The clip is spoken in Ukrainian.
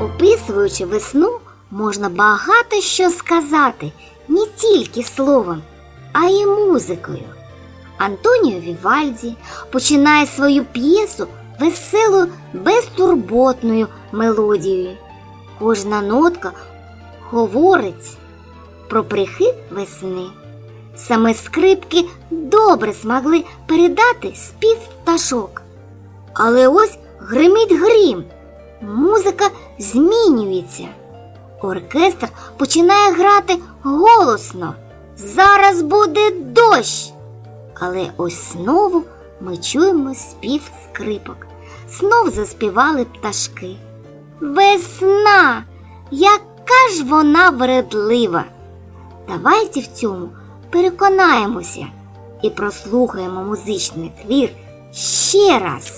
Описуючи весну, можна багато що сказати не тільки словом, а й музикою. Антоніо Вівальді починає свою п'єсу веселою, безтурботною мелодією. Кожна нотка говорить про прихід весни. Саме скрипки добре змогли передати спів пташок. Але ось гримить грім, музика змінюється. Оркестр починає грати голосно. Зараз буде дощ. Але ось знову ми чуємо спів скрипок. Знов заспівали пташки. Весна! Яка ж вона вередлива! Давайте в цьому переконаємося і прослухаємо музичний твір ще раз.